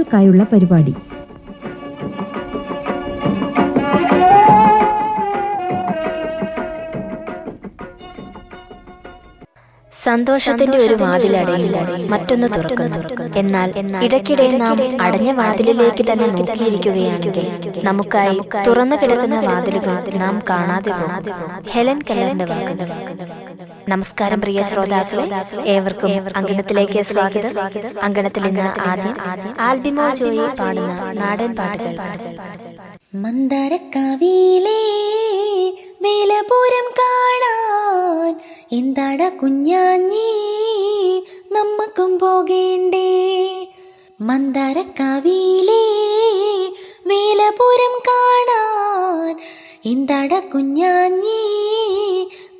കുട്ടികൾക്കായുള്ള പരിപാടി. സന്തോഷത്തിന്റെ ഒരു വാതിലടയില്ല മറ്റൊന്ന് തുറക്കുന്നു. എന്നാൽ ഇടയ്ക്കിടെ നാം അടഞ്ഞ വാതിലിലേക്ക് തന്നെ നോക്കിയിരിക്കുകയാണെങ്കിൽ നമുക്കായി തുറന്നു കിടക്കുന്ന വാതിലുകൾ നാം കാണാതെ പോകും. ഹെലൻ കലന്റെ വാക്കുകൾ നമസ്കാരം പ്രിയ ശ്രോതാക്കളെ. ഏവർക്കും അങ്കണത്തിലേക്ക് സ്വാഗതം. അങ്കണത്തിൽ നിന്ന് ആദ്യം ആൽബിമോ ജോയി പാടുന്ന നാടൻ പാട്ടുകൾ. മന്ദരക്കാവിയിലേ വേലപുരം കാണാൻ എന്താട കുഞ്ഞാഞ്ഞി? നമ്മക്കും പോകേണ്ടേ? മന്ദാരക്കാവിയിലേ വേലപൂരം കാണാൻ. എന്താട കുഞ്ഞാഞ്ഞി?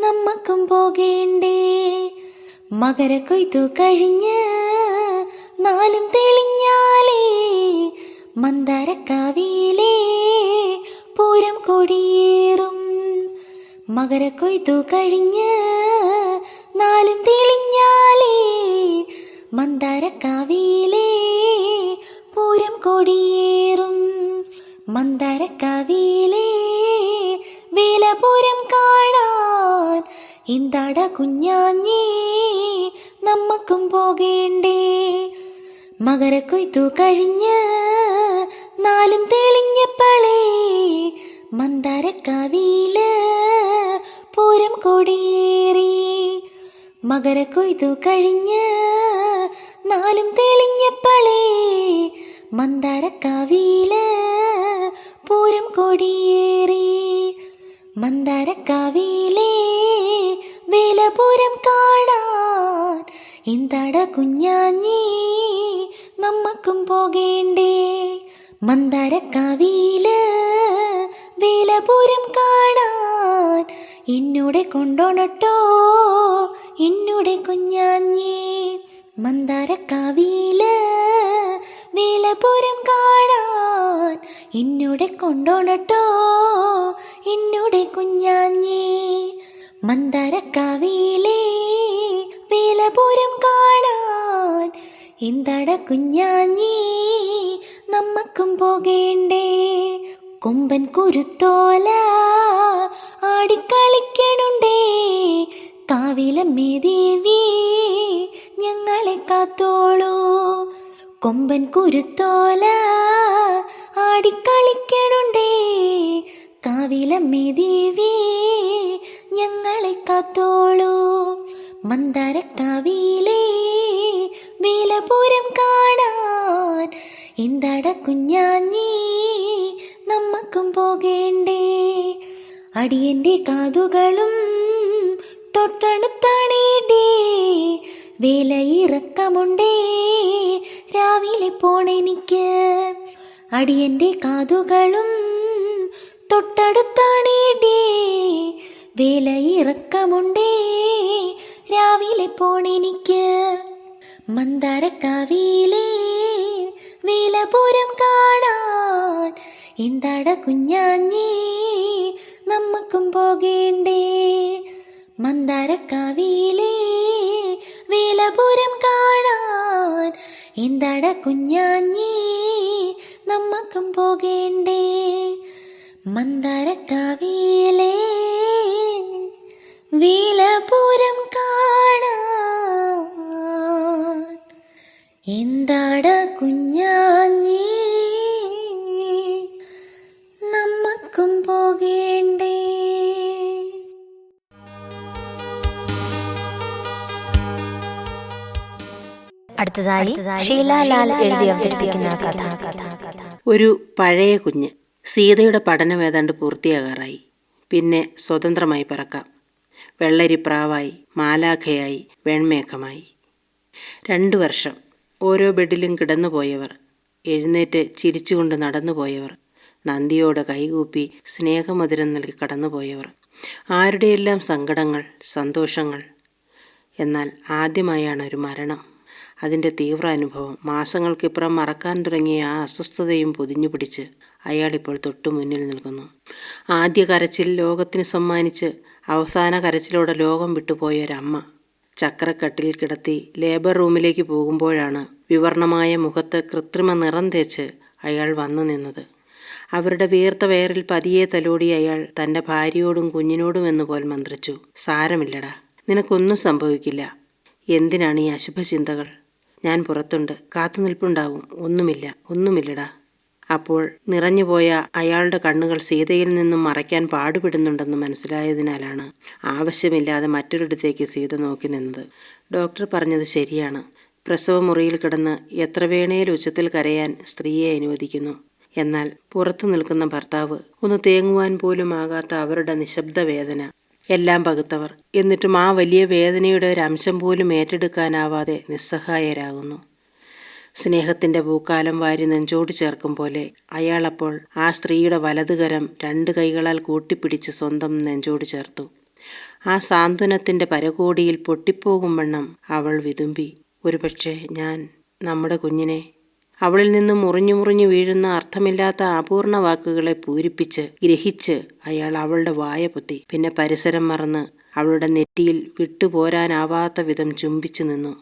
നമ്മക്കും പോകേണ്ടേ? മകര കൊയ്ത്തു കഴിഞ്ഞ് നാലും തെളിഞ്ഞാലേ മന്ദാരക്കാവിയിലേ പൂരം കൊടിയേറും. മകര കൊയ്ത്തു കഴിഞ്ഞ് നാലും തെളിഞ്ഞാലേ മന്ദാരക്കാവിയിലേ പൂരം കൊടിയേറും. മന്ദാരക്കാവിയിലേ വേലപൂരം കാണാൻ എന്താട കുഞ്ഞാഞ്ഞേ നമ്മക്കും പോകേണ്ടേ. മകരക്കൊയ്ത്തു കഴിഞ്ഞ് നാലും തെളിഞ്ഞപ്പളേ മന്ദാരക്കാവിയിൽ പൂരം കൊടിയേറി മകരക്കൊയ്ത്തു കഴിഞ്ഞ് നാലും തെളിഞ്ഞ തെളിഞ്ഞപ്പളേ മന്ദാരക്കാവിയിൽ പൂരം കൊടിയേറി. മന്ദാരക്കാവിയിലേ വേല പൂരം കാണാൻ എന്താട കുഞ്ഞാഞ്ഞി നമ്മക്കും പോകേണ്ടേ. മന്ദാരക്കാവിയിൽ വേല പൂരം കാണാൻ എന്നോടെ കൊണ്ടോണട്ടോ എന്നോടെ കുഞ്ഞാഞ്ഞി മന്ദാരക്കാവിയിൽ വേലപുരം കാണാൻ എന്നോട് കൊണ്ടോണട്ടോ എന്നോട് കുഞ്ഞാഞ്ഞി മന്ദാരക്കാവിയിലേ വേലപുരം കാണാൻ എന്താട കുഞ്ഞാഞ്ഞി നമ്മക്കും പോകേണ്ടേ കൊമ്പൻ കുരുത്തോല ആടിക്കളിക്കണുണ്ടേ കാവിലമ്മേ ദേവി ഞങ്ങളെ കാത്തോളൂ. കൊമ്പൻ കുരുത്തോല ആടിക്കളിക്കണുണ്ടേ. കാവിലമ്മേ ദേവി ഞങ്ങളെ കാത്തോളൂ. മന്ദരക്കാവിയിലേ വേലപൂരം കാണാൻ എന്താട കുഞ്ഞാഞ്ഞി നമ്മക്കും പോകേണ്ടേ. അടിയന്റെ കാതുകളും തൊട്ടടുത്താണേടേ ഇറക്കമുണ്ടേ രാവിലെ പോണെനിക്ക് അടിയന്റെ കാതുകളും തൊട്ടടുത്താണേടേ വേലയിറക്കമുണ്ടേ. രാവിലെ പോണെനിക്ക് മന്ദരക്കാവിയിലേ വേലപുരം കാണാൻ എന്താട കുഞ്ഞാഞ്ഞേ? നമ്മക്കും പോകേണ്ടേ? മന്ദരക്കാവിയിലേ വേലപുരം കാണാൻ എന്താട കുഞ്ഞാഞ്ഞി? നമ്മക്കും പോകേണ്ടേ? മന്ദാരക്കാവിയിലേ വേലപുരം കാണാൻ എന്താട കുഞ്ഞാഞ്ഞി? അടുത്തതായി എഴുതി അവതരിപ്പിക്കുന്ന കഥ. ഒരു പഴയ കുഞ്ഞ് സീതയുടെ പഠനം ഏതാണ്ട് പൂർത്തിയാകാറായി. പിന്നെ സ്വതന്ത്രമായി പറക്കാം. വെള്ളരിപ്രാവായി മാലാഖയായി വെൺമേഘമായി. രണ്ടു വർഷം ഓരോ ബെഡിലും കിടന്നുപോയവർ എഴുന്നേറ്റ് ചിരിച്ചുകൊണ്ട് നടന്നുപോയവർ നന്ദിയോട് കൈകൂപ്പി സ്നേഹമധുരം നൽകി കടന്നുപോയവർ. ആരുടെയെല്ലാം സങ്കടങ്ങൾ സന്തോഷങ്ങൾ? എന്നാൽ ആദ്യമായാണ് ഒരു മരണം. അതിന്റെ തീവ്ര അനുഭവം മാസങ്ങൾക്കിപ്പുറം മറക്കാൻ തുടങ്ങിയ ആ അസ്വസ്ഥതയും പൊതിഞ്ഞു പിടിച്ച് അയാളിപ്പോൾ തൊട്ടു മുന്നിൽ നിൽക്കുന്നു. ആദ്യ കരച്ചിൽ ലോകത്തിന് സമ്മാനിച്ച് അവസാന കരച്ചിലോടെ ലോകം വിട്ടുപോയ ഒരമ്മ ചക്രക്കട്ടിൽ കിടത്തി ലേബർ റൂമിലേക്ക് പോകുമ്പോഴാണ് വിവർണമായ മുഖത്ത് കൃത്രിമ നിറം തേച്ച് അയാൾ വന്നു നിന്നത്. അവരുടെ വീർത്ത വയറിൽ പതിയെ തലോടി അയാൾ തന്റെ ഭാര്യയോടും കുഞ്ഞിനോടും എന്നുപോൽ മന്ത്രിച്ചു സാരമില്ലടാ നിനക്കൊന്നും സംഭവിക്കില്ല. എന്തിനാണ് ഈ അശുഭചിന്തകൾ? ഞാൻ പുറത്തുണ്ട്. കാത്തുനിൽപ്പുണ്ടാവും ഒന്നുമില്ല. ഒന്നുമില്ലടാ. അപ്പോൾ നിറഞ്ഞുപോയ അയാളുടെ കണ്ണുകൾ സീതയിൽ നിന്നും മറയ്ക്കാൻ പാടുപെടുന്നുണ്ടെന്ന് മനസ്സിലായതിനാലാണ് ആവശ്യമില്ലാതെ മറ്റൊരിടത്തേക്ക് സീത നോക്കി നിന്നത്. ഡോക്ടർ പറഞ്ഞത് ശരിയാണ്. പ്രസവമുറിയിൽ കിടന്ന് എത്ര വേണേൽ ഉച്ചത്തിൽ കരയാൻ സ്ത്രീയെ അനുവദിക്കുന്നു. എന്നാൽ പുറത്തു നിൽക്കുന്ന ഭർത്താവ് ഒന്ന് തേങ്ങുവാൻ പോലും ആകാത്ത അവരുടെ നിശബ്ദ വേദന എല്ലാം പകുത്തവർ. എന്നിട്ടും ആ വലിയ വേദനയുടെ ഒരു അംശം പോലും ഏറ്റെടുക്കാനാവാതെ നിസ്സഹായരാകുന്നു. സ്നേഹത്തിന്റെ പൂക്കാലം വാരി നെഞ്ചോട് ചേർക്കും പോലെ അയാളപ്പോൾ ആ സ്ത്രീയുടെ വലതുകരം രണ്ട് കൈകളാൽ കൂട്ടിപ്പിടിച്ച് സ്വന്തം നെഞ്ചോട് ചേർത്തു. ആ സാന്ത്വനത്തിന്റെ പരകോടിയിൽ പൊട്ടിപ്പോകും വണ്ണം അവൾ വിതുമ്പി. ഒരുപക്ഷെ ഞാൻ നമ്മുടെ കുഞ്ഞിനെ അവളിൽ നിന്നും മുറിഞ്ഞു മുറിഞ്ഞു വീഴുന്ന അർത്ഥമില്ലാത്ത അപൂർണ വാക്കുകളെ പൂരിപ്പിച്ച് ഗ്രഹിച്ച് അയാൾ അവളുടെ വായ പൊത്തി. പിന്നെ പരിസരം മറന്ന് അവളുടെ നെറ്റിയിൽ വിട്ടുപോരാനാവാത്ത വിധം ചുംബിച്ചു നിന്നു.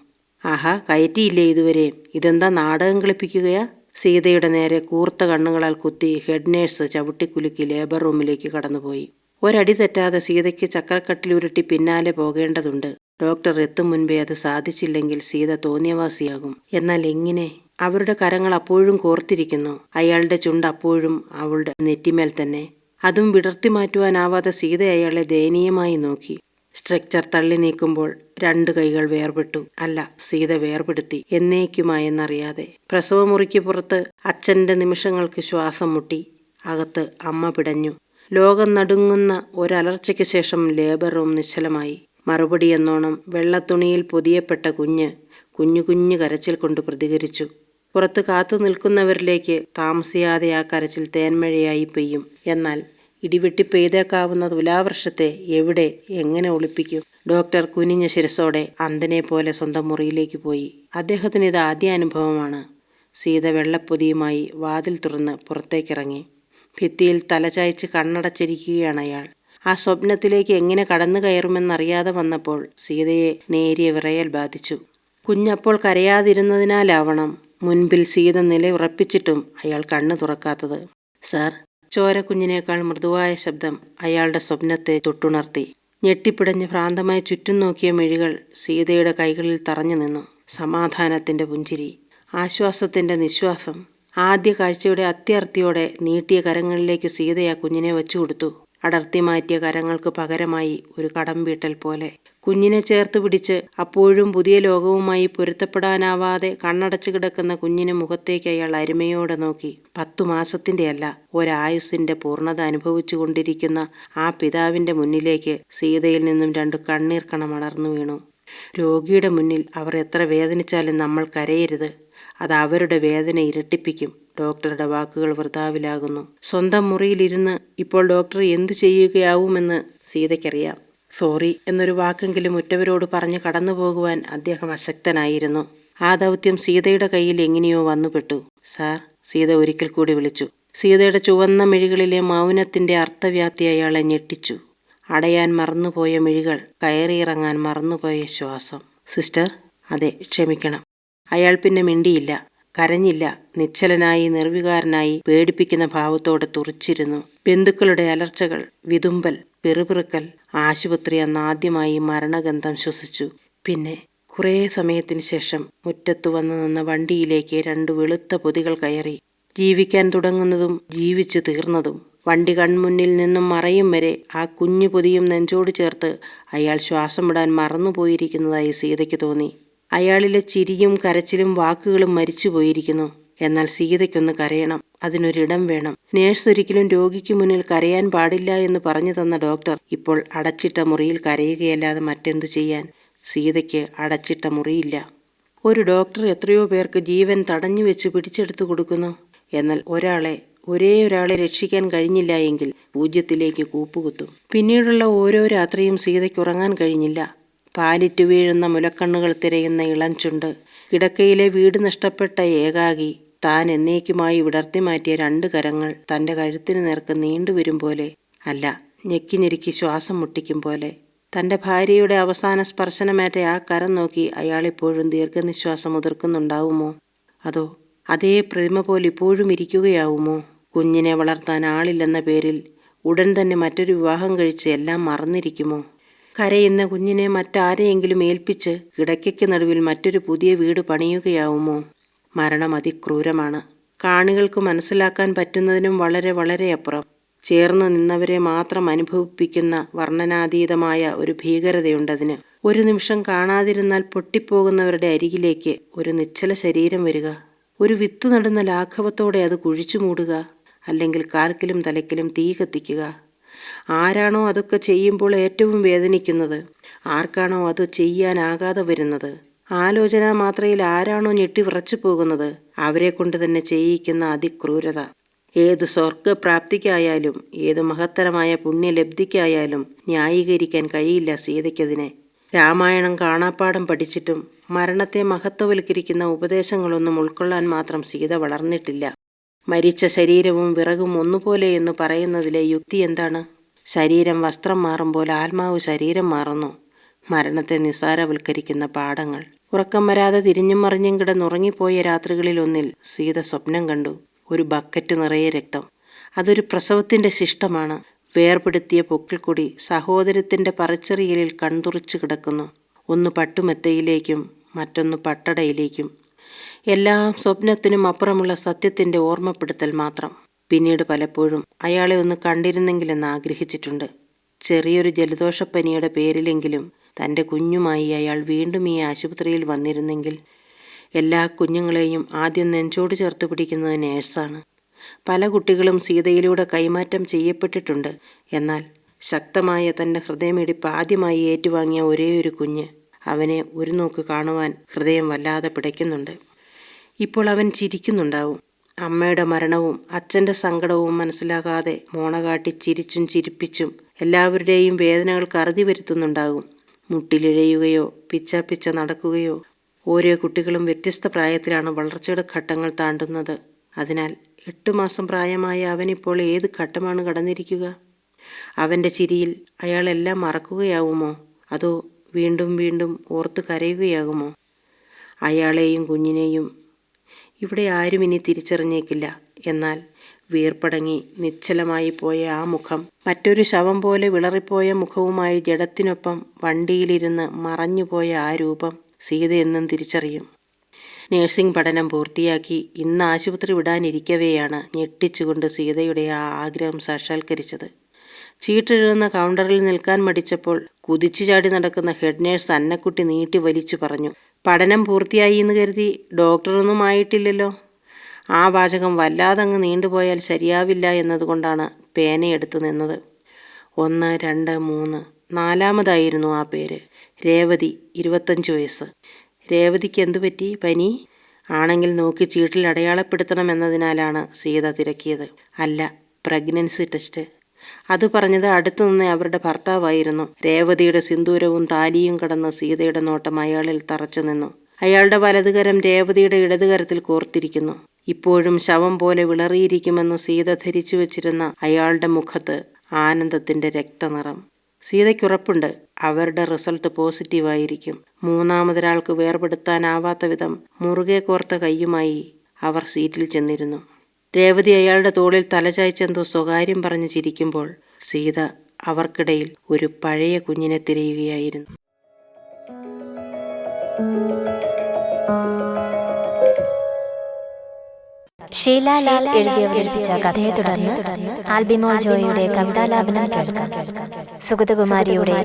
ആഹാ കയറ്റിയില്ലേ ഇതുവരെ? ഇതെന്താ നാടകം കളിപ്പിക്കുകയാ? സീതയുടെ നേരെ കൂർത്ത കണ്ണുകളാൽ കുത്തി ഹെഡ് നേഴ്സ് ചവിട്ടിക്കുലുക്കി ലേബർ റൂമിലേക്ക് കടന്നുപോയി. ഒരടി തെറ്റാതെ സീതയ്ക്ക് ചക്രക്കട്ടിലുരുട്ടി പിന്നാലെ പോകേണ്ടതുണ്ട്. ഡോക്ടർ എത്തും മുൻപേ അത് സാധിച്ചില്ലെങ്കിൽ സീത തോന്നിയവാസിയാകും. എന്നാൽ എങ്ങനെ? അവരുടെ കരങ്ങൾ അപ്പോഴും കോർത്തിരിക്കുന്നു. അയാളുടെ ചുണ്ട് അപ്പോഴും അവളുടെ നെറ്റിമേൽ തന്നെ. അതും വിടർത്തി മാറ്റുവാനാവാതെ സീത അയാളെ ദയനീയമായി നോക്കി. സ്ട്രക്ചർ തള്ളി നീക്കുമ്പോൾ രണ്ട് കൈകൾ വേർപെട്ടു. അല്ല സീത വേർപെടുത്തി. എന്നേക്കുമായെന്നറിയാതെ. പ്രസവമുറിക്ക് പുറത്ത് അച്ഛന്റെ നിമിഷങ്ങൾക്ക് ശ്വാസം മുട്ടി. അകത്ത് അമ്മ പിടഞ്ഞു. ലോകം നടുങ്ങുന്ന ഒരലർച്ചയ്ക്ക് ശേഷം ലേബറും നിശ്ചലമായി. മറുപടി എന്നോണം വെള്ളത്തുണിയിൽ പൊതിയപ്പെട്ട കുഞ്ഞ് കുഞ്ഞു കുഞ്ഞു കരച്ചിൽ കൊണ്ട് പ്രതികരിച്ചു. പുറത്ത് കാത്തു നിൽക്കുന്നവരിലേക്ക് താമസിയാതെ ആ കരച്ചിൽ തേന്മഴയായി പെയ്യും. എന്നാൽ ഇടിവെട്ടി പെയ്തേക്കാവുന്ന തുലാവർഷത്തെ എവിടെ എങ്ങനെ ഒളിപ്പിക്കും? ഡോക്ടർ കുനിഞ്ഞ ശിരസോടെ അന്തനെ പോലെ സ്വന്തം മുറിയിലേക്ക് പോയി. അദ്ദേഹത്തിന് ഇത് ആദ്യ അനുഭവമാണ്. സീത വെള്ളപ്പൊതിയുമായി വാതിൽ തുറന്ന് പുറത്തേക്കിറങ്ങി. ഭിത്തിയിൽ തലചായ്ച്ച് കണ്ണടച്ചിരിക്കുകയാണ് അയാൾ. ആ സ്വപ്നത്തിലേക്ക് എങ്ങനെ കടന്നു കയറുമെന്നറിയാതെ വന്നപ്പോൾ സീതയെ നേരിയ വിറയൽ ബാധിച്ചു. കുഞ്ഞപ്പോൾ കരയാതിരുന്നതിനാലാവണം മുൻപിൽ സീത നില ഉറപ്പിച്ചിട്ടും അയാൾ കണ്ണു തുറക്കാത്തത്. സാർ ചോരക്കുഞ്ഞിനേക്കാൾ മൃദുവായ ശബ്ദം അയാളുടെ സ്വപ്നത്തെ തൊട്ടുണർത്തി. ഞെട്ടിപ്പിടഞ്ഞ് ഭ്രാന്തമായി ചുറ്റും നോക്കിയ മിഴികൾ സീതയുടെ കൈകളിൽ തറഞ്ഞു നിന്നു. സമാധാനത്തിന്റെ പുഞ്ചിരി ആശ്വാസത്തിന്റെ നിശ്വാസം ആദ്യ കാഴ്ചയുടെ അത്യർത്ഥിയോടെ നീട്ടിയ കരങ്ങളിലേക്ക് സീതയാ കുഞ്ഞിനെ വെച്ചുകൊടുത്തു. അടർത്തി മാറ്റിയ കരങ്ങൾക്ക് പകരമായി ഒരു കടം വീട്ടൽ പോലെ കുഞ്ഞിനെ ചേർത്ത് പിടിച്ച് അപ്പോഴും പുതിയ ലോകവുമായി പൊരുത്തപ്പെടാനാവാതെ കണ്ണടച്ചു കിടക്കുന്ന കുഞ്ഞിന് മുഖത്തേക്ക് അയാൾ അരുമയോടെ നോക്കി. പത്തു മാസത്തിന്റെ അല്ല ഒരായുസിന്റെ പൂർണത അനുഭവിച്ചു കൊണ്ടിരിക്കുന്ന ആ പിതാവിന്റെ മുന്നിലേക്ക് സീതയിൽ നിന്നും രണ്ടു കണ്ണീർ കണമണർന്നു വീണു. രോഗിയുടെ മുന്നിൽ അവർ എത്ര വേദനിച്ചാലും നമ്മൾ കരയരുത്. അത് അവരുടെ വേദന ഇരട്ടിപ്പിക്കും. ഡോക്ടറുടെ വാക്കുകൾ വൃതാവിലാകുന്നു. സ്വന്തം മുറിയിലിരുന്ന് ഇപ്പോൾ ഡോക്ടർ എന്തു ചെയ്യുകയാവുമെന്ന് സീതയ്ക്കറിയാം. സോറി എന്നൊരു വാക്കെങ്കിലും ഉറ്റവരോട് പറഞ്ഞ് കടന്നു പോകുവാൻ അദ്ദേഹം അശക്തനായിരുന്നു. ആ ദൗത്യം സീതയുടെ കയ്യിൽ എങ്ങനെയോ വന്നുപെട്ടു. സാർ സീത ഒരിക്കൽ കൂടി വിളിച്ചു. സീതയുടെ ചുവന്ന മിഴികളിലെ മൗനത്തിന്റെ അർത്ഥവ്യാപ്തി അയാളെ ഞെട്ടിച്ചു. അടയാൻ മറന്നുപോയ മിഴികൾ കയറിയിറങ്ങാൻ മറന്നുപോയ ശ്വാസം. സിസ്റ്റർ അതെ ക്ഷമിക്കണം. അയാൾ പിന്നെ മിണ്ടിയില്ല കരഞ്ഞില്ല നിശ്ചലനായി നിർവികാരനായി പേടിപ്പിക്കുന്ന ഭാവത്തോടെ തുറിച്ചിരുന്നു. ബന്ധുക്കളുടെ അലർച്ചകൾ വിതുമ്പൽ പിറുപിറുക്കൽ ആശുപത്രി അന്നാദ്യമായി മരണഗന്ധം ശ്വസിച്ചു. പിന്നെ കുറേ സമയത്തിന് ശേഷം മുറ്റത്തു വന്നു നിന്ന വണ്ടിയിലേക്ക് രണ്ട് വെളുത്ത പൊതികൾ കയറി. ജീവിക്കാൻ തുടങ്ങുന്നതും ജീവിച്ചു തീർന്നതും വണ്ടി കൺമുന്നിൽ നിന്നും മറയും വരെ ആ കുഞ്ഞു പൊതിയും നെഞ്ചോട് ചേർത്ത് അയാൾ ശ്വാസം വിടാൻ മറന്നുപോയിരിക്കുന്നതായി സീതയ്ക്ക് തോന്നി. അയാളിലെ ചിരിയും കരച്ചിലും വാക്കുകളും മരിച്ചു പോയിരിക്കുന്നു എന്നാൽ സീതയ്ക്കൊന്ന് കരയണം. അതിനൊരിടം വേണം. നേഴ്സ് ഒരിക്കലും രോഗിക്ക് മുന്നിൽ കരയാൻ പാടില്ല എന്ന് പറഞ്ഞു തന്ന ഡോക്ടർ ഇപ്പോൾ അടച്ചിട്ട മുറിയിൽ കരയുകയല്ലാതെ മറ്റെന്തു ചെയ്യാൻ? സീതയ്ക്ക് അടച്ചിട്ട മുറിയില്ല. ഒരു ഡോക്ടർ എത്രയോ പേർക്ക് ജീവൻ തടഞ്ഞു വെച്ച് പിടിച്ചെടുത്തു കൊടുക്കുന്നു. എന്നാൽ ഒരാളെ ഒരേ ഒരാളെ രക്ഷിക്കാൻ കഴിഞ്ഞില്ല എങ്കിൽ പൂജ്യത്തിലേക്ക് കൂപ്പുകുത്തും. പിന്നീടുള്ള ഓരോ രാത്രിയും സീതയ്ക്ക് ഉറങ്ങാൻ കഴിഞ്ഞില്ല. പാലിറ്റു വീഴുന്ന മുലക്കണ്ണുകൾ തിരയുന്ന ഇളം ചുണ്ട് കിടക്കയിലെ വീട് നഷ്ടപ്പെട്ട ഏകാകി താൻ എന്നേക്കുമായി വിടർത്തി മാറ്റിയ രണ്ട് കരങ്ങൾ തന്റെ കഴുത്തിന് നേർക്ക് നീണ്ടുവരും പോലെ അല്ല ഞെക്കി ഞെരുക്കി ശ്വാസം മുട്ടിക്കും പോലെ. തന്റെ ഭാര്യയുടെ അവസാന സ്പർശനമേറ്റ ആ കരം നോക്കി അയാൾ ഇപ്പോഴും ദീർഘനിശ്വാസം ഉതിർക്കുന്നുണ്ടാവുമോ അതോ അതേ പ്രതിമ പോലെ ഇപ്പോഴും ഇരിക്കുകയാവുമോ? കുഞ്ഞിനെ വളർത്താൻ ആളില്ലെന്ന പേരിൽ ഉടൻ തന്നെ മറ്റൊരു വിവാഹം കഴിച്ച് എല്ലാം മറന്നിരിക്കുമോ? കരയുന്ന കുഞ്ഞിനെ മറ്റാരെയെങ്കിലും ഏൽപ്പിച്ച് കിടക്കയ്ക്ക് നടുവിൽ മറ്റൊരു പുതിയ വീട് പണിയുകയാവുമോ? മരണം അതിക്രൂരമാണ്. കാണികൾക്ക് മനസ്സിലാക്കാൻ പറ്റുന്നതിനും വളരെ വളരെ അപ്പുറം. ചേർന്ന് നിന്നവരെ മാത്രം അനുഭവിപ്പിക്കുന്ന വർണനാതീതമായ ഒരു ഭീകരതയുണ്ടതിന്. ഒരു നിമിഷം കാണാതിരുന്നാൽ പൊട്ടിപ്പോകുന്നവരുടെ അരികിലേക്ക് ഒരു നിശ്ചല ശരീരം വരിക. ഒരു വിത്ത് നടുന്ന ലാഘവത്തോടെ അത് കുഴിച്ചു മൂടുക. അല്ലെങ്കിൽ കാൽക്കിലും തലക്കിലും തീ കത്തിക്കുക. ആരാണോ അതൊക്കെ ചെയ്യുമ്പോൾ ഏറ്റവും വേദനിക്കുന്നത്? ആർക്കാണോ അത് ചെയ്യാനാകാതെ വരുന്നത്? ആലോചന മാത്രയിൽ ആരാണോ ഞെട്ടി വിറച്ചു പോകുന്നത് അവരെ കൊണ്ട് തന്നെ ചെയ്യിക്കുന്ന അതിക്രൂരത. ഏത് സ്വർഗപ്രാപ്തിക്കായാലും ഏത് മഹത്തരമായ പുണ്യലബ്ധിക്കായാലും ന്യായീകരിക്കാൻ കഴിയില്ല സീതയ്ക്കതിനെ. രാമായണം കാണാപ്പാടം പഠിച്ചിട്ടും മരണത്തെ മഹത്വവൽക്കരിക്കുന്ന ഉപദേശങ്ങളൊന്നും ഉൾക്കൊള്ളാൻ മാത്രം സീത വളർന്നിട്ടില്ല. മരിച്ച ശരീരവും വിറകും ഒന്നുപോലെ എന്ന് പറയുന്നതിലെ യുക്തി എന്താണ്? ശരീരം വസ്ത്രം മാറുമ്പോൾ ആത്മാവ് ശരീരം മാറുന്നു. മരണത്തെ നിസ്സാരവൽക്കരിക്കുന്ന പാഠങ്ങൾ. ഉറക്കം വരാതെ തിരിഞ്ഞും മറിഞ്ഞും കിടന്നുറങ്ങിപ്പോയ രാത്രികളിലൊന്നിൽ സീത സ്വപ്നം കണ്ടു. ഒരു ബക്കറ്റ് നിറയെ രക്തം. അതൊരു പ്രസവത്തിന്റെ ശിഷ്ടമാണ്. വേർപെടുത്തിയ പൊക്കിൾക്കൊടി സഹോദരത്തിന്റെ പറച്ചെറിയലിൽ കൺതുറിച്ചു കിടക്കുന്നു. ഒന്ന് പട്ടുമെത്തയിലേക്കും മറ്റൊന്ന് പട്ടടയിലേക്കും. എല്ലാം സ്വപ്നത്തിനും അപ്പുറമുള്ള സത്യത്തിന്റെ ഓർമ്മപ്പെടുത്തൽ മാത്രം. പിന്നീട് പലപ്പോഴും അയാളെ ഒന്ന് കണ്ടിരുന്നെങ്കിലെന്ന് ആഗ്രഹിച്ചിട്ടുണ്ട്. ചെറിയൊരു ജലദോഷപ്പനിയുടെ പേരിലെങ്കിലും തന്റെ കുഞ്ഞുമായി അയാൾ വീണ്ടും ഈ ആശുപത്രിയിൽ വന്നിരുന്നെങ്കിൽ എല്ലാ കുഞ്ഞുങ്ങളെയും ആദ്യം നെഞ്ചോട് ചേർത്ത് പിടിക്കുന്നത് നേഴ്സാണ്. പല കുട്ടികളും സീതയിലൂടെ കൈമാറ്റം ചെയ്യപ്പെട്ടിട്ടുണ്ട്. എന്നാൽ ശക്തമായ തന്റെ ഹൃദയമിടിപ്പ് ആദ്യമായി ഏറ്റുവാങ്ങിയ ഒരേ ഒരു കുഞ്ഞ് അവനെ ഒരു നോക്ക് കാണുവാൻ ഹൃദയം വല്ലാതെ പിടയ്ക്കുന്നുണ്ട്. ഇപ്പോൾ അവൻ ചിരിക്കുന്നുണ്ടാവും. അമ്മയുടെ മരണവും അച്ഛന്റെ സങ്കടവും മനസ്സിലാകാതെ മോണകാട്ടി ചിരിച്ചും ചിരിപ്പിച്ചും എല്ലാവരുടെയും വേദനകൾക്ക് അറുതി വരുത്തുന്നുണ്ടാകും മുട്ടിലിഴയുകയോ പിച്ച പിച്ച നടക്കുകയോ ഓരോ കുട്ടികളും വ്യത്യസ്ത പ്രായത്തിലാണ് വളർച്ചയുടെ ഘട്ടങ്ങൾ താണ്ടുന്നത്. അതിനാൽ എട്ട് മാസം പ്രായമായ അവനിപ്പോൾ ഏത് ഘട്ടമാണ് കടന്നിരിക്കുക? അവന്റെ ചിരിയിൽ അയാളെല്ലാം മറക്കുകയാവുമോ? അതോ വീണ്ടും വീണ്ടും ഓർത്ത് കരയുകയാകുമോ? അയാളെയും കുഞ്ഞിനെയും ഇവിടെ ആരും ഇനി തിരിച്ചറിഞ്ഞേക്കില്ല. എന്നാൽ വീർപ്പടങ്ങി നിശ്ചലമായി പോയ ആ മുഖം. മറ്റൊരു ശവം പോലെ വിളറിപ്പോയ മുഖവുമായി ജഡത്തിനൊപ്പം വണ്ടിയിലിരുന്ന് മറഞ്ഞുപോയ ആ രൂപം സീതയെന്നും തിരിച്ചറിയും. നഴ്സിംഗ് പഠനം പൂർത്തിയാക്കി ഇന്ന് ആശുപത്രി വിടാനിരിക്കവെയാണ് ഞെട്ടിച്ചുകൊണ്ട് സീതയുടെ ആ ആഗ്രഹം സാക്ഷാത്കരിച്ചത്. ചീട്ടെഴുതുന്ന കൗണ്ടറിൽ നിൽക്കാൻ മടിച്ചപ്പോൾ കുതിച്ചു ചാടി നടക്കുന്ന ഹെഡ് നേഴ്സ് അന്നക്കുട്ടി നീട്ടി വലിച്ചു പറഞ്ഞു പഠനം പൂർത്തിയായി എന്ന് കരുതി ഡോക്ടറൊന്നും ആയിട്ടില്ലല്ലോ. ആ വാചകം വല്ലാതങ്ങ് നീണ്ടുപോയാൽ ശരിയാവില്ല എന്നതുകൊണ്ടാണ് പേനയെടുത്ത് നിന്നത്. ഒന്ന് രണ്ട് മൂന്ന്. നാലാമതായിരുന്നു ആ പേര്. രേവതി ഇരുപത്തഞ്ച് വയസ്സ്. രേവതിക്ക് എന്തു പറ്റി പനി? ആണെങ്കിൽ നോക്കി ചീട്ടിൽ അടയാളപ്പെടുത്തണം എന്നതിനാലാണ് സീത തിരക്കിയത്. അല്ല പ്രഗ്നൻസി ടെസ്റ്റ്. അത് പറഞ്ഞത് അടുത്തു നിന്ന് അവരുടെ ഭർത്താവായിരുന്നു. രേവതിയുടെ സിന്ദൂരവും താലിയും കടന്ന് സീതയുടെ നോട്ടം അയാളിൽ തറച്ചു നിന്നു. അയാളുടെ വലതുകരം രേവതിയുടെ ഇടതുകരത്തിൽ കോർത്തിരിക്കുന്നു. ഇപ്പോഴും ശവം പോലെ വിളറിയിരിക്കുമെന്ന് സീത ധരിച്ചു വച്ചിരുന്ന അയാളുടെ മുഖത്ത് ആനന്ദത്തിന്റെ രക്തനിറം. സീതയ്ക്കുറപ്പുണ്ട്. അവരുടെ റിസൾട്ട് പോസിറ്റീവായിരിക്കും. മൂന്നാമതൊരാൾക്ക് വേർപെടുത്താനാവാത്ത വിധം മുറുകെ കോർത്ത കൈയുമായി അവർ സീറ്റിൽ ചെന്നിരുന്നു. രേവതി അയാളുടെ തോളിൽ തലചായ്ച്ചെന്തോ സ്വകാര്യം പറഞ്ഞു ചിരിക്കുമ്പോൾ സീത അവർക്കിടയിൽ ഒരു പഴയ കുഞ്ഞിനെ തിരയുകയായിരുന്നു. ഷീല ലാൽ എഴുതി അവതരിപ്പിച്ച കഥയെ തുടർന്ന് ആൽബിമോൾ ജോയിയുടെ കവിതാലാപനം കേൾക്കാം. സുഗതകുമാരിയുടെ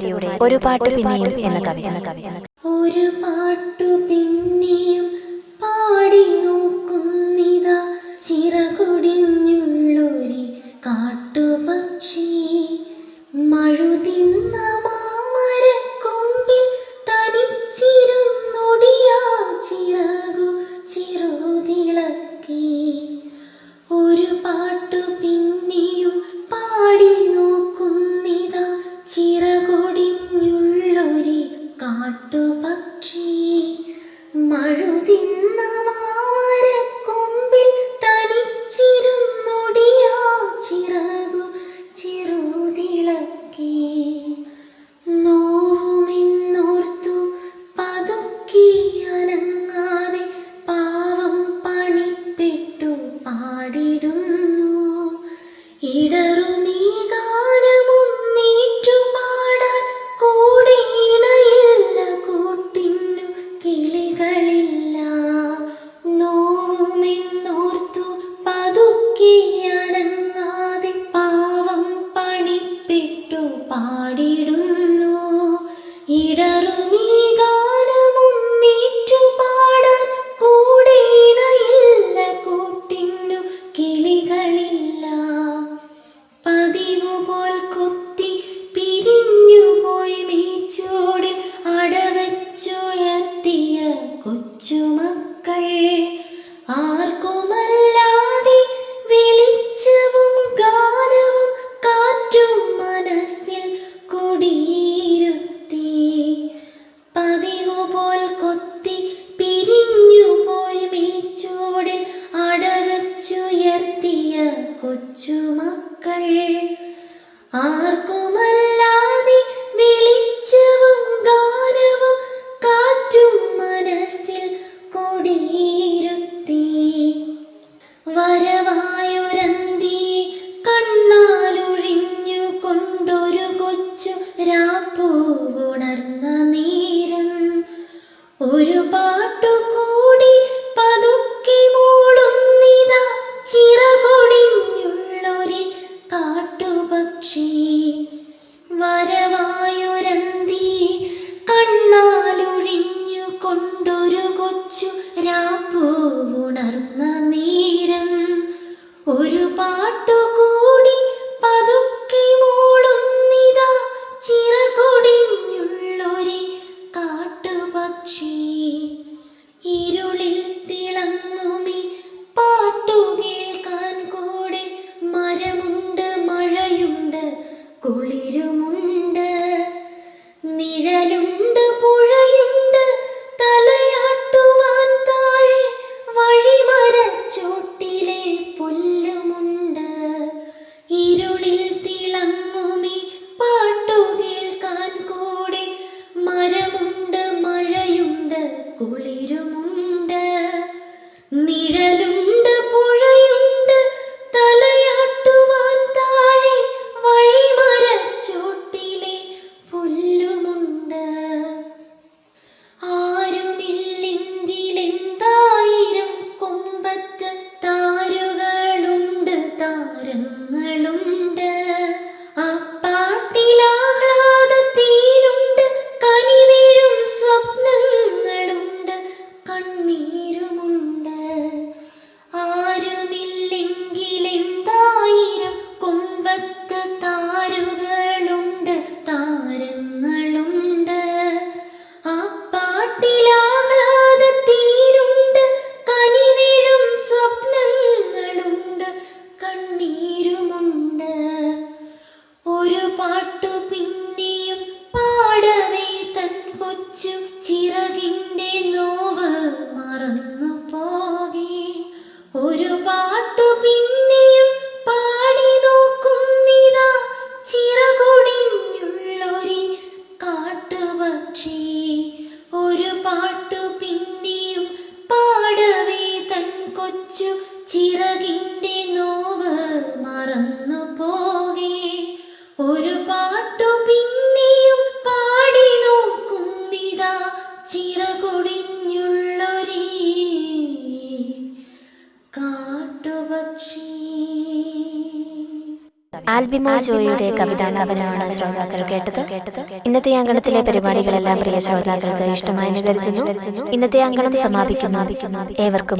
ഒരു പാട്ട് പിന്നെയും എന്ന കവിത. ഒരു പാട്ടു പാട്ടു പിന്നെയും പാടവേ തൻ കൊച്ചു ചിറകിങ്ങ ആൽബിമോ ജോയിയുടെ കവിതാലാപനമാണ് ശ്രോതാക്കൾ കേട്ടത്. കേട്ടത് ഇന്നത്തെ അങ്കണത്തിലെ പരിപാടികളെല്ലാം പ്രിയ ശ്രോതാക്കൾക്ക് ഇഷ്ടമായി കരുതുന്നു ഇന്നത്തെ അങ്കണം സമാപിക്കുന്നു. ഏവർക്കും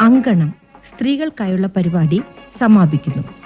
അങ്കണം സ്ത്രീകൾക്കായുള്ള പരിപാടി സമാപിക്കുന്നു.